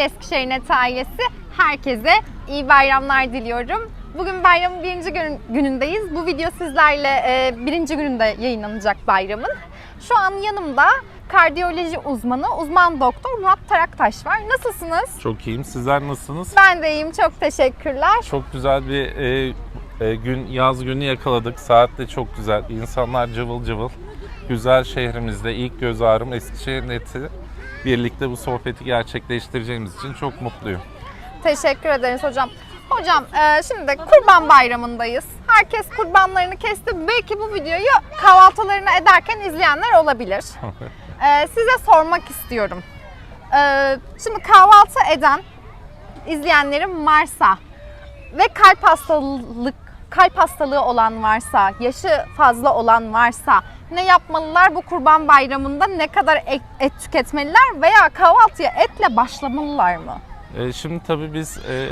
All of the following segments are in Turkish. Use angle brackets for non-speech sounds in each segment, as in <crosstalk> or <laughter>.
Değerli Eskişehir Net ailesi, herkese iyi bayramlar diliyorum. Bugün bayramın birinci gün- günündeyiz. Bu video sizlerle e, birinci gününde yayınlanacak bayramın. Şu an yanımda kardiyoloji uzmanı, uzman doktor Murat Taraktaş var. Nasılsınız? Çok iyiyim. Sizler nasılsınız? Ben de iyiyim, çok teşekkürler. Çok güzel bir e, e, gün, yaz günü yakaladık. Saat de çok güzel. İnsanlar cıvıl cıvıl. Güzel şehrimizde ilk göz ağrım Eskişehir Net'i birlikte bu sohbeti gerçekleştireceğimiz için çok mutluyum. Teşekkür ederiz hocam. Hocam e, şimdi Kurban Bayramı'ndayız. Herkes kurbanlarını kesti. Belki bu videoyu kahvaltılarını ederken izleyenler olabilir. <laughs> E, size sormak istiyorum. E, şimdi kahvaltı eden izleyenlerim varsa ve kalp hastalık kalp hastalığı olan varsa, yaşı fazla olan varsa ne yapmalılar bu Kurban Bayramı'nda? Ne kadar et, et tüketmeliler veya kahvaltıya etle başlamalılar mı? E, şimdi tabii biz e,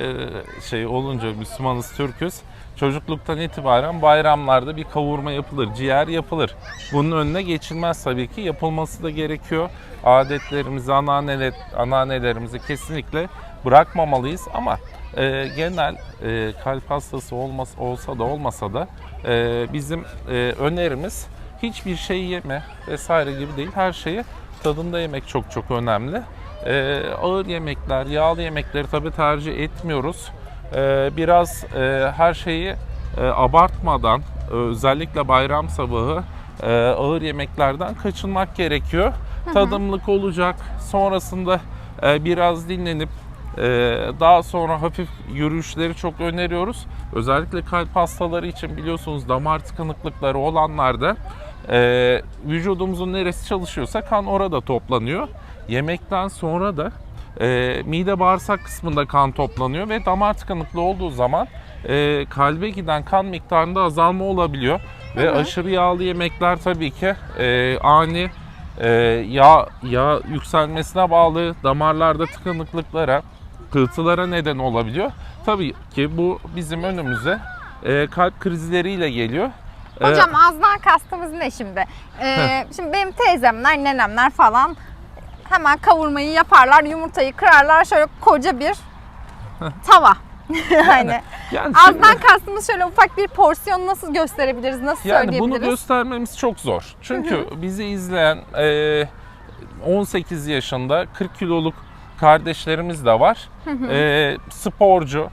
şey olunca Müslümanız, Türküz. Çocukluktan itibaren bayramlarda bir kavurma yapılır, ciğer yapılır. Bunun önüne geçilmez tabii ki. Yapılması da gerekiyor. Adetlerimizi, anneanneler, anneannelerimizi kesinlikle bırakmamalıyız ama e, genel e, kalp hastası olmaz, olsa da olmasa da e, bizim e, önerimiz hiçbir şey yeme vesaire gibi değil. Her şeyi tadında yemek çok çok önemli. Ee, ağır yemekler, yağlı yemekleri tabii tercih etmiyoruz. Ee, biraz e, her şeyi e, abartmadan, e, özellikle bayram sabahı e, ağır yemeklerden kaçınmak gerekiyor. Tadımlık olacak. Sonrasında e, biraz dinlenip e, daha sonra hafif yürüyüşleri çok öneriyoruz. Özellikle kalp hastaları için biliyorsunuz damar tıkanıklıkları olanlarda e, vücudumuzun neresi çalışıyorsa kan orada toplanıyor. Yemekten sonra da e, mide bağırsak kısmında kan toplanıyor ve damar tıkanıklığı olduğu zaman e, kalbe giden kan miktarında azalma olabiliyor. Ve aşırı yağlı yemekler tabii ki e, ani e, yağ, yağ yükselmesine bağlı damarlarda tıkanıklıklara, pıhtılara neden olabiliyor. Tabii ki bu bizim önümüze e, kalp krizleriyle geliyor. Hocam azdan kastımız ne şimdi? Ee, şimdi benim teyzemler, nenemler falan hemen kavurmayı yaparlar, yumurtayı kırarlar şöyle koca bir tava. <laughs> yani yani azdan kastımız şöyle ufak bir porsiyon nasıl gösterebiliriz, nasıl Yani bunu söyleyebiliriz? göstermemiz çok zor. Çünkü bizi izleyen e, 18 yaşında 40 kiloluk kardeşlerimiz de var. E, sporcu,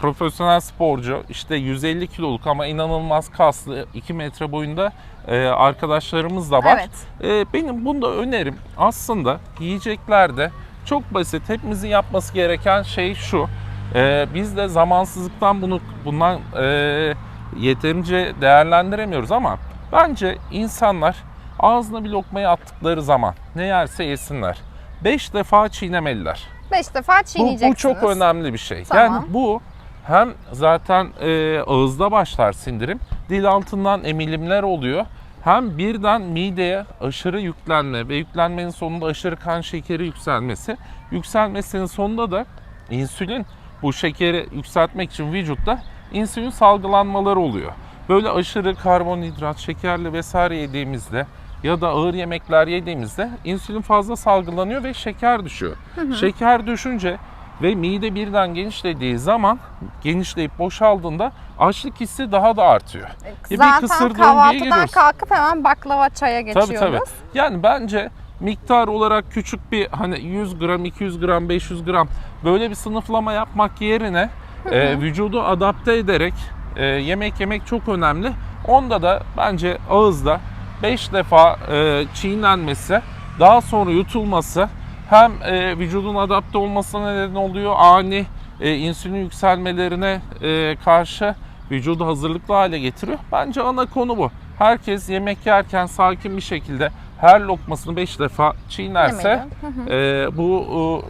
profesyonel sporcu, işte 150 kiloluk ama inanılmaz kaslı 2 metre boyunda e, arkadaşlarımız da var. Evet. E, benim bunda önerim aslında yiyeceklerde çok basit. Hepimizin yapması gereken şey şu. E, biz de zamansızlıktan bunu bundan e, yeterince değerlendiremiyoruz ama bence insanlar ağzına bir lokmayı attıkları zaman ne yerse yesinler. 5 defa çiğnemeliler. Beş defa Bu, çiğneyeceksiniz. bu çok önemli bir şey. Tamam. Yani bu hem zaten e, ağızda başlar sindirim, dil altından emilimler oluyor. Hem birden mideye aşırı yüklenme ve yüklenmenin sonunda aşırı kan şekeri yükselmesi. Yükselmesinin sonunda da insülin bu şekeri yükseltmek için vücutta insülin salgılanmaları oluyor. Böyle aşırı karbonhidrat, şekerli vesaire yediğimizde ya da ağır yemekler yediğimizde insülin fazla salgılanıyor ve şeker düşüyor. Şeker düşünce ve mide birden genişlediği zaman genişleyip boşaldığında açlık hissi daha da artıyor. E, bir Zaten kahvaltıdan kalkıp hemen baklava çaya geçiyoruz. Tabii tabii. Yani bence miktar olarak küçük bir hani 100 gram, 200 gram, 500 gram böyle bir sınıflama yapmak yerine e, vücudu adapte ederek e, yemek yemek çok önemli. Onda da bence ağızda 5 defa e, çiğnenmesi, daha sonra yutulması hem e, vücudun adapte olmasına neden oluyor, ani e, insülin yükselmelerine e, karşı vücudu hazırlıklı hale getiriyor. Bence ana konu bu. Herkes yemek yerken sakin bir şekilde her lokmasını 5 defa çiğnerse e, bu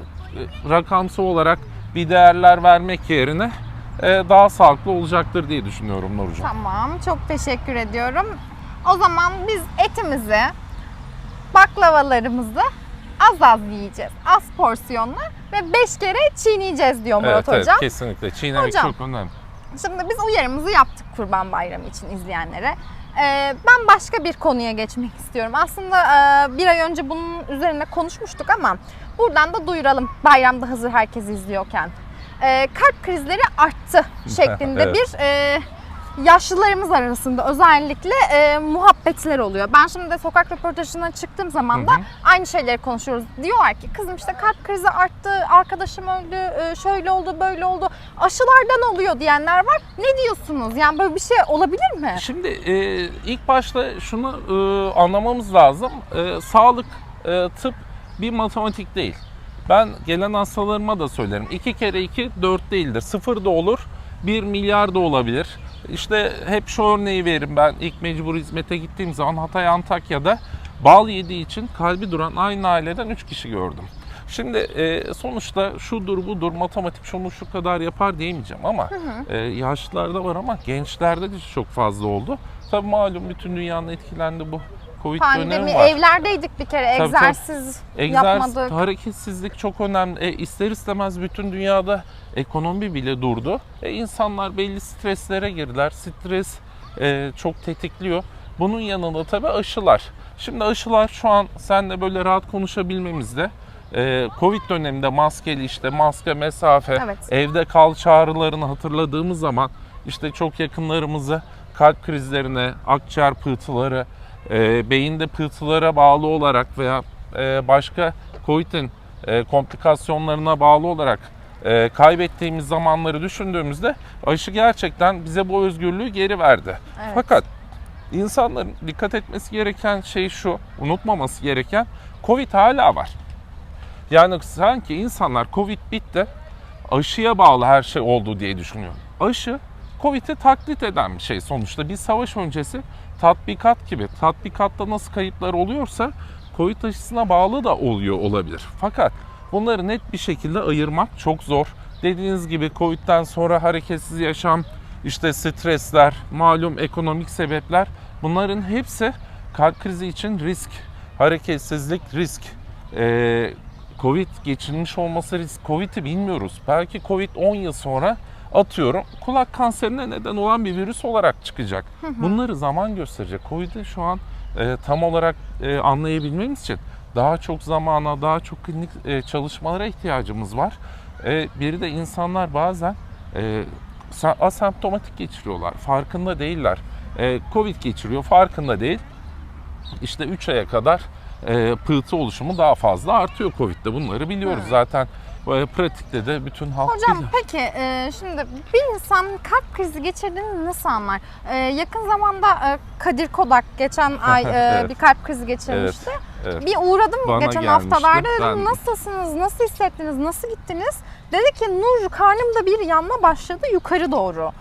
e, rakamsal olarak bir değerler vermek yerine e, daha sağlıklı olacaktır diye düşünüyorum Nurcuğum. Tamam, çok teşekkür ediyorum. O zaman biz etimizi, baklavalarımızı az az yiyeceğiz. Az porsiyonla ve 5 kere çiğneyeceğiz diyor Murat Evet, evet Hocam. kesinlikle. Çiğnemek Hocam. çok önemli. Şimdi biz uyarımızı yaptık Kurban Bayramı için izleyenlere. Ee, ben başka bir konuya geçmek istiyorum. Aslında e, bir ay önce bunun üzerine konuşmuştuk ama Buradan da duyuralım bayramda hazır herkes izliyorken. Ee, kalp krizleri arttı <laughs> şeklinde Evet. bir e, yaşlılarımız arasında özellikle e, muhabbetler oluyor. Ben şimdi de sokak röportajından çıktığım zaman da Hı hı. aynı şeyleri konuşuyoruz. Diyorlar ki kızım işte kalp krizi arttı, arkadaşım öldü, e, şöyle oldu, böyle oldu. Aşılardan oluyor diyenler var. Ne diyorsunuz? Yani böyle bir şey olabilir mi? Şimdi e, ilk başta şunu e, anlamamız lazım. E, sağlık, e, tıp bir matematik değil. Ben gelen hastalarıma da söylerim. 2 kere 2 4 değildir. 0 da olur, 1 milyar da olabilir. İşte hep şu örneği veririm ben ilk mecbur hizmete gittiğim zaman Hatay Antakya'da bal yediği için kalbi duran aynı aileden 3 kişi gördüm. Şimdi e, sonuçta şudur budur matematik şunu şu kadar yapar diyemeyeceğim ama e, yaşlılarda var ama gençlerde de çok fazla oldu. Tabii malum bütün dünyanın etkilendi bu Covid Pandemi, dönemi var. evlerdeydik bir kere, Tabii, tabii. egzersiz Egzersiz, yapmadık. hareketsizlik çok önemli. E, ister istemez bütün dünyada ekonomi bile durdu. E, insanlar belli streslere girdiler. Stres e, çok tetikliyor. Bunun yanında tabii aşılar. Şimdi aşılar şu an senle böyle rahat konuşabilmemizde e, Covid döneminde maskeli işte maske mesafe Evet. evde kal çağrılarını hatırladığımız zaman işte çok yakınlarımızı kalp krizlerine, akciğer pıhtıları, e, beyinde pıhtılara bağlı olarak veya e, başka COVID'in e, komplikasyonlarına bağlı olarak e, kaybettiğimiz zamanları düşündüğümüzde aşı gerçekten bize bu özgürlüğü geri verdi. Evet. Fakat insanların dikkat etmesi gereken şey şu, unutmaması gereken Covid hala var. Yani sanki insanlar Covid bitti, aşıya bağlı her şey oldu diye düşünüyor. Aşı Covid'i taklit eden bir şey sonuçta. Bir savaş öncesi tatbikat gibi. Tatbikatta nasıl kayıplar oluyorsa Covid aşısına bağlı da oluyor olabilir. Fakat bunları net bir şekilde ayırmak çok zor. Dediğiniz gibi Covid'den sonra hareketsiz yaşam, işte stresler, malum ekonomik sebepler bunların hepsi kalp krizi için risk. Hareketsizlik risk. Ee, Covid geçirmiş olması risk. Covid'i bilmiyoruz. Belki Covid 10 yıl sonra atıyorum kulak kanserine neden olan bir virüs olarak çıkacak. Bunları zaman gösterecek. Covid'i şu an e, tam olarak e, anlayabilmemiz için daha çok zamana, daha çok klinik e, çalışmalara ihtiyacımız var. E, bir de insanlar bazen e, asemptomatik geçiriyorlar. Farkında değiller. E, Covid geçiriyor, farkında değil. İşte 3 aya kadar e, pıhtı oluşumu daha fazla artıyor Covid'de. Bunları biliyoruz zaten. E, pratikte de bütün halk Hocam biliyor. peki e, şimdi bir insan kalp krizi geçirdiğini nasıl anlar? E, yakın zamanda e, Kadir Kodak geçen <laughs> ay e, Evet. bir kalp krizi geçirmişti. Evet. Bir uğradım Bana geçen gelmişti. haftalarda dedim Ben- nasılsınız, nasıl hissettiniz, nasıl gittiniz? Dedi ki Nur karnımda bir yanma başladı yukarı doğru.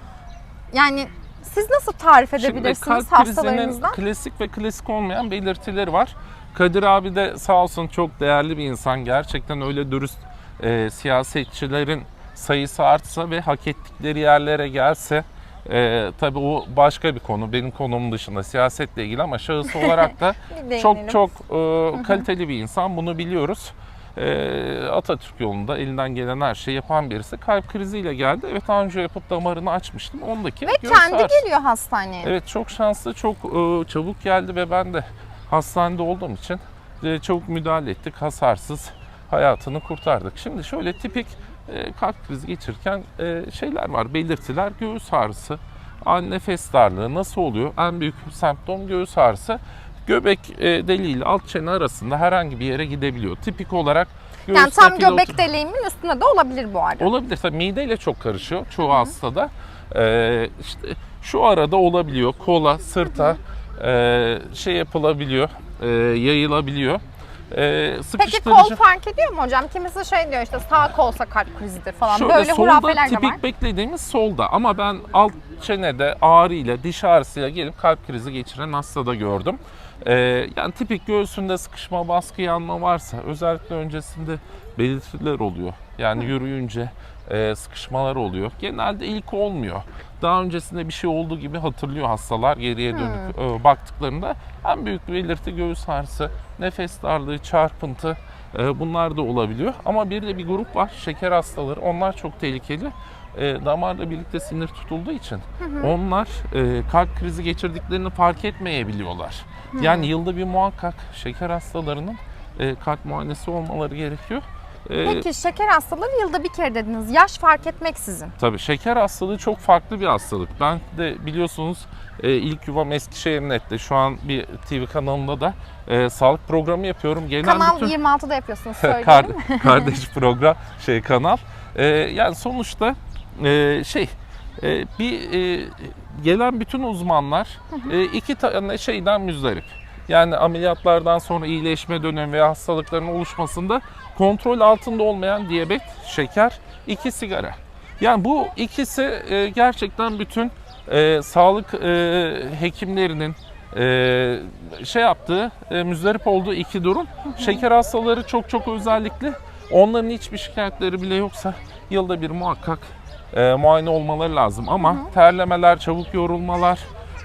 Yani siz nasıl tarif Şimdi edebilirsiniz kalp krizinin hastalarınızdan? klasik ve klasik olmayan belirtileri var. Kadir abi de sağ olsun çok değerli bir insan. Gerçekten öyle dürüst e, siyasetçilerin sayısı artsa ve hak ettikleri yerlere gelse e, tabii o başka bir konu. Benim konum dışında siyasetle ilgili ama şahıs olarak da <laughs> çok çok e, kaliteli bir insan. Bunu biliyoruz. E, Atatürk yolunda elinden gelen her şeyi yapan birisi. Kalp kriziyle geldi. Evet anjiyo yapıp damarını açmıştım. Ondaki Ve kendi ağrısı. geliyor hastaneye. Evet çok şanslı, çok e, çabuk geldi ve ben de hastanede olduğum için e, çabuk müdahale ettik. Hasarsız hayatını kurtardık. Şimdi şöyle tipik e, kalp krizi geçirirken e, şeyler var, belirtiler. Göğüs ağrısı, nefes darlığı nasıl oluyor? En büyük semptom göğüs ağrısı. Göbek deliği ile alt çene arasında herhangi bir yere gidebiliyor. Tipik olarak yani göğüste tam göbek otur- deliğimin üstünde de olabilir bu arada. Olabilir. Tabii mideyle çok karışıyor çoğu hastada. Ee, işte şu arada olabiliyor. Kola, sırta e, şey yapılabiliyor, e, yayılabiliyor. E, Peki kol fark ediyor mu hocam? Kimisi şey diyor işte sağ kolsa kalp krizidir falan. Şöyle Böyle hurafeler de var. tipik beklediğimiz solda ama ben alt çenede ağrıyla, diş ağrısıyla gelip kalp krizi geçiren hastada gördüm. Ee, yani tipik göğsünde sıkışma, baskı, yanma varsa özellikle öncesinde belirtiler oluyor. Yani yürüyünce e, sıkışmalar oluyor. Genelde ilk olmuyor. Daha öncesinde bir şey olduğu gibi hatırlıyor hastalar geriye dönük e, baktıklarında. En büyük belirti göğüs ağrısı, nefes darlığı, çarpıntı e, bunlar da olabiliyor. Ama bir de bir grup var şeker hastaları. Onlar çok tehlikeli. E, damarla birlikte sinir tutulduğu için onlar e, kalp krizi geçirdiklerini fark etmeyebiliyorlar. Yani yılda bir muhakkak şeker hastalarının e, kalp muayenesi olmaları gerekiyor. E, Peki şeker hastaları yılda bir kere dediniz. Yaş fark etmeksizin. Tabii şeker hastalığı çok farklı bir hastalık. Ben de biliyorsunuz e, ilk yuvam Eskişehir Net'te. Şu an bir TV kanalında da e, sağlık programı yapıyorum. Genel Kanal bütün 26'da yapıyorsunuz <laughs> söyleyelim. Kar- kardeş program şey kanal. E, yani sonuçta e, şey e, bir e, gelen bütün uzmanlar e, iki tane şeyden müzdarip. Yani ameliyatlardan sonra iyileşme dönemi ve hastalıkların oluşmasında kontrol altında olmayan diyabet, şeker, iki sigara. Yani bu ikisi e, gerçekten bütün e, sağlık e, hekimlerinin e, şey yaptığı, e, müzdarip olduğu iki durum. Şeker hastaları çok çok özellikle onların hiçbir şikayetleri bile yoksa yılda bir muhakkak e, muayene olmaları lazım. Ama terlemeler, çabuk yorulmalar,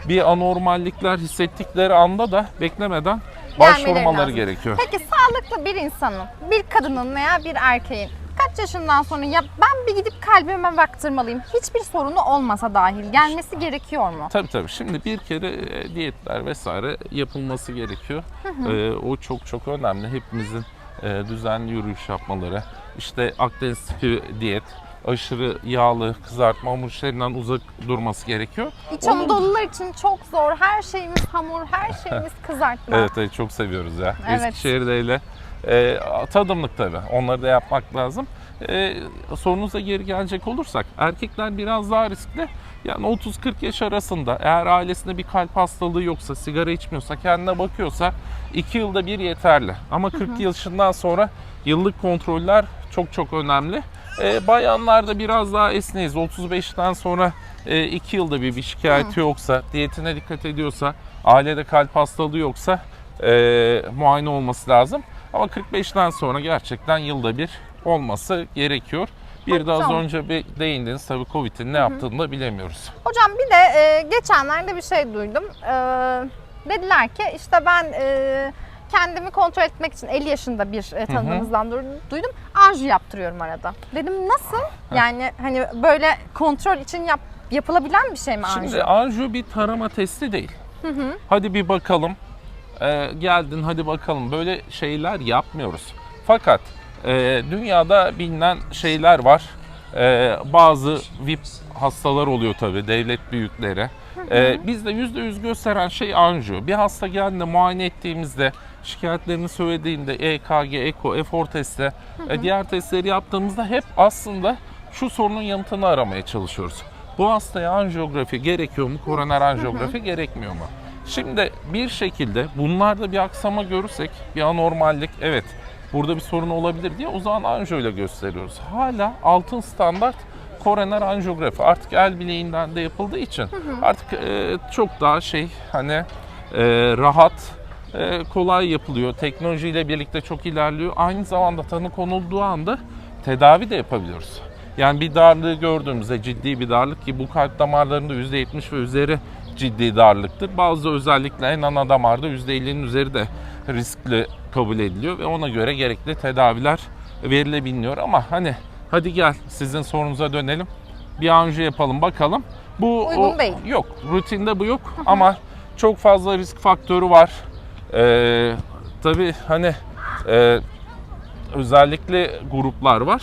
bir anormallikler hissettikleri anda da beklemeden başvurmaları lazım. gerekiyor. Peki sağlıklı bir insanın, bir kadının veya bir erkeğin kaç yaşından sonra ya ben bir gidip kalbime baktırmalıyım. Hiçbir sorunu olmasa dahil gelmesi gerekiyor mu? Tabii tabii. Şimdi bir kere e, diyetler vesaire yapılması gerekiyor. E, o çok çok önemli. Hepimizin e, düzenli yürüyüş yapmaları, işte Akdeniz tipi diyet, aşırı yağlı, kızartma hamur işlerinden uzak durması gerekiyor. İç Onun- Anadolular için çok zor. Her şeyimiz hamur, her şeyimiz <laughs> kızartma. Evet, evet çok seviyoruz ya. Evet. Eskişehir'de öyle. E, tadımlık tabii. Onları da yapmak lazım. E, sorunuza geri gelecek olursak erkekler biraz daha riskli. Yani 30-40 yaş arasında eğer ailesinde bir kalp hastalığı yoksa, sigara içmiyorsa, kendine bakıyorsa 2 yılda bir yeterli. Ama 40 yaşından sonra yıllık kontroller çok çok önemli. E, bayanlarda biraz daha esneyiz. 35'ten sonra 2 yılda bir bir şikayeti yoksa, diyetine dikkat ediyorsa, ailede kalp hastalığı yoksa e, muayene olması lazım. Ama 45'ten sonra gerçekten yılda bir olması gerekiyor. Bir de az Hocam. önce bir değindiniz tabii Covid'in ne yaptığını da bilemiyoruz. Hocam bir de e, geçenlerde bir şey duydum. E, dediler ki işte ben e, kendimi kontrol etmek için 50 yaşında bir e, tanıdığımızdan du- duydum. Anji yaptırıyorum arada. Dedim nasıl? Yani hani böyle kontrol için yap, yapılabilen bir şey mi anji? Şimdi anjiyo bir tarama testi değil. Hadi bir bakalım. Ee, geldin hadi bakalım. Böyle şeyler yapmıyoruz. Fakat e, dünyada bilinen şeyler var. Ee, bazı VIP hastalar oluyor tabii devlet büyükleri. Ee, bizde %100 gösteren şey anjiyo. Bir hasta geldiğinde muayene ettiğimizde şikayetlerini söylediğinde EKG, EKO, efor testi, e, diğer testleri yaptığımızda hep aslında şu sorunun yanıtını aramaya çalışıyoruz. Bu hastaya anjiyografi gerekiyor mu? Koroner anjiyografi gerekmiyor mu? Şimdi bir şekilde bunlarda bir aksama görürsek, bir anormallik, evet burada bir sorun olabilir diye o zaman anjiyoyla gösteriyoruz. Hala altın standart koroner anjiyografi artık el bileğinden de yapıldığı için artık e, çok daha şey hani e, rahat kolay yapılıyor. Teknolojiyle birlikte çok ilerliyor. Aynı zamanda tanı konulduğu anda tedavi de yapabiliyoruz. Yani bir darlığı gördüğümüzde ciddi bir darlık ki bu kalp damarlarında %70 ve üzeri ciddi darlıktır. Bazı özellikle en ana damarda %50'nin üzeri de riskli kabul ediliyor ve ona göre gerekli tedaviler verilebiliyor ama hani hadi gel sizin sorunuza dönelim. Bir anjiyo yapalım bakalım. Bu Uygun değil. Yok. Rutinde bu yok ama çok fazla risk faktörü var. Ee, tabii hani e, özellikle gruplar var.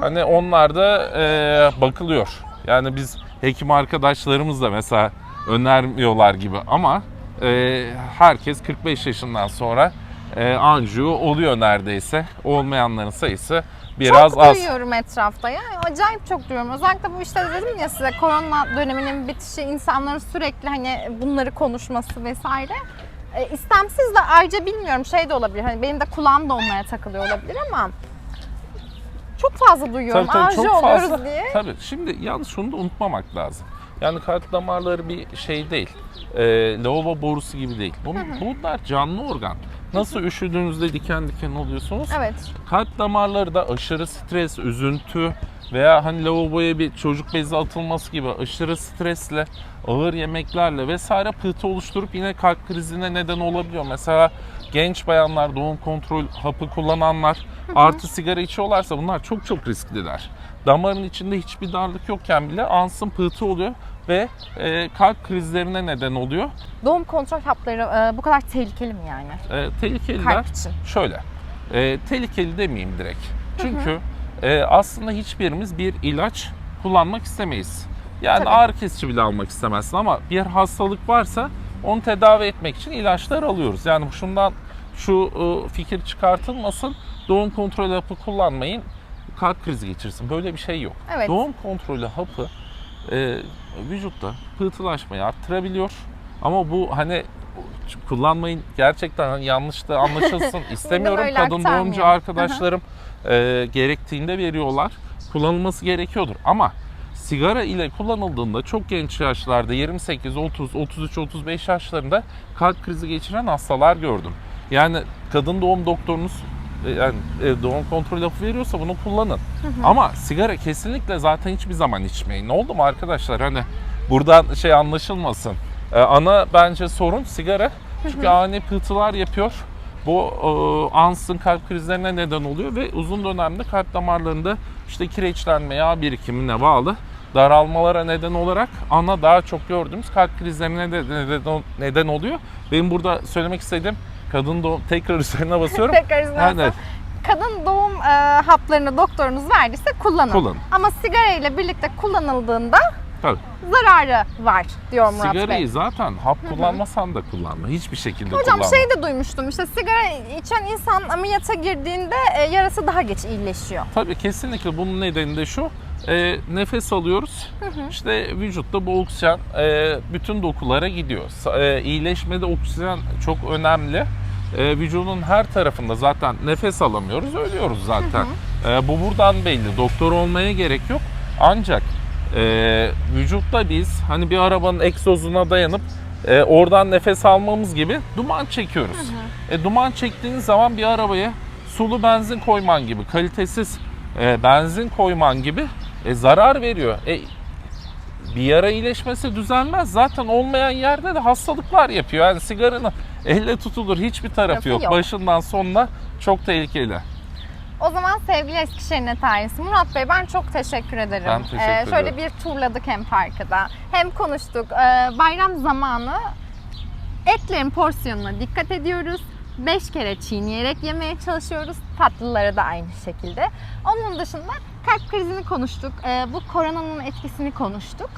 Hani onlarda e, bakılıyor. Yani biz hekim arkadaşlarımız da mesela önermiyorlar gibi ama e, herkes 45 yaşından sonra e, anjiyo oluyor neredeyse. Olmayanların sayısı biraz çok az. duyuyorum etrafta ya. Acayip çok duyuyorum. Özellikle bu işte dedim ya size korona döneminin bitişi insanların sürekli hani bunları konuşması vesaire. E, istemsiz de ayrıca bilmiyorum şey de olabilir. Hani benim de kulağım da onlara takılıyor olabilir ama çok fazla duyuyorum. Tabii tabii çok oluyoruz diye. Tabii şimdi yalnız şunu da unutmamak lazım. Yani kalp damarları bir şey değil. E, lavabo borusu gibi değil. Bunun, bunlar canlı organ. Nasıl üşüdüğünüzde diken diken oluyorsunuz? Evet. Kalp damarları da aşırı stres, üzüntü veya hani lavaboya bir çocuk bezi atılması gibi aşırı stresle, ağır yemeklerle vesaire pıhtı oluşturup yine kalp krizine neden olabiliyor. Mesela genç bayanlar, doğum kontrol hapı kullananlar artı sigara içiyorlarsa bunlar çok çok riskliler. Damarın içinde hiçbir darlık yokken bile ansın pıhtı oluyor ve e, kalp krizlerine neden oluyor. Doğum kontrol hapları e, bu kadar tehlikeli mi yani? E, tehlikeliler Kalp için. şöyle, e, tehlikeli demeyeyim direkt. Çünkü e, aslında hiçbirimiz bir ilaç kullanmak istemeyiz. Yani Tabii. ağrı kesici bile almak istemezsin ama bir hastalık varsa onu tedavi etmek için ilaçlar alıyoruz. Yani şundan şu e, fikir çıkartılmasın. Doğum kontrolü hapı kullanmayın. Kalp krizi geçirsin. Böyle bir şey yok. Evet. Doğum kontrolü hapı e, vücutta pıhtılaşmayı arttırabiliyor. Ama bu hani kullanmayın gerçekten hani yanlış da anlaşılsın <laughs> istemiyorum. Kadın doğumcu arkadaşlarım e, gerektiğinde veriyorlar. Kullanılması gerekiyordur. Ama sigara ile kullanıldığında çok genç yaşlarda 28, 30, 33, 35 yaşlarında kalp krizi geçiren hastalar gördüm. Yani kadın doğum doktorunuz yani e, doğum kontrol hapı veriyorsa bunu kullanın. Ama sigara kesinlikle zaten hiçbir zaman içmeyin. Ne oldu mu arkadaşlar? Hani buradan şey anlaşılmasın. E, ana bence sorun sigara. Çünkü ani pıhtılar yapıyor. Bu e, ansızın kalp krizlerine neden oluyor ve uzun dönemde kalp damarlarında işte kireçlenme, yağ birikimine bağlı daralmalara neden olarak ana daha çok gördüğümüz kalp krizlerine de neden, neden oluyor. Benim burada söylemek istediğim kadın doğum tekrar üzerine basıyorum. <laughs> Tekrar izin Yani verirsen. Kadın doğum e, haplarını doktorunuz verdiyse kullanın. Kullanın. Ama sigara ile birlikte kullanıldığında tabii, zararı var diyor Murat sigarayı Bey. zaten hap kullanmasan da kullanma. Hiçbir şekilde Hocam kullanma. şey de duymuştum işte sigara içen insan ameliyata girdiğinde e, yarası daha geç iyileşiyor. Tabii kesinlikle bunun nedeni de şu. E, nefes alıyoruz. İşte vücutta bu oksijen e, bütün dokulara gidiyor. E, iyileşmede oksijen çok önemli. E, vücudun her tarafında zaten nefes alamıyoruz, ölüyoruz zaten. E, bu buradan belli. Doktor olmaya gerek yok. Ancak e, vücutta biz hani bir arabanın egzozuna dayanıp e, oradan nefes almamız gibi duman çekiyoruz. E, duman çektiğiniz zaman bir arabaya sulu benzin koyman gibi, kalitesiz e, benzin koyman gibi e, zarar veriyor. E, bir yara iyileşmesi düzelmez. Zaten olmayan yerde de hastalıklar yapıyor. Yani sigaranın elle tutulur hiçbir tarafı yok. yok. Başından sonuna çok tehlikeli. O zaman sevgili Eskişehir'in etarisi Murat Bey ben çok teşekkür ederim. Ben teşekkür Ee, şöyle ederim. bir turladık hem parkıda hem konuştuk. Ee, bayram zamanı etlerin porsiyonuna dikkat ediyoruz. 5 kere çiğneyerek yemeye çalışıyoruz. Tatlıları da aynı şekilde. Onun dışında kalp krizini konuştuk. Ee, bu koronanın etkisini konuştuk.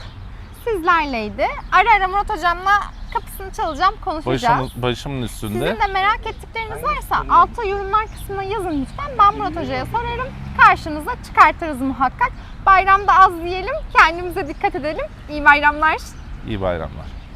Sizlerleydi. Ara ara Murat Hocam'la kapısını çalacağım, konuşacağız. Başımın, başımın üstünde. Sizin de merak ettikleriniz varsa alta yorumlar kısmına yazın lütfen. Ben Murat Hoca'ya sorarım. Karşınıza çıkartırız muhakkak. Bayramda az yiyelim, kendimize dikkat edelim. İyi bayramlar. İyi bayramlar.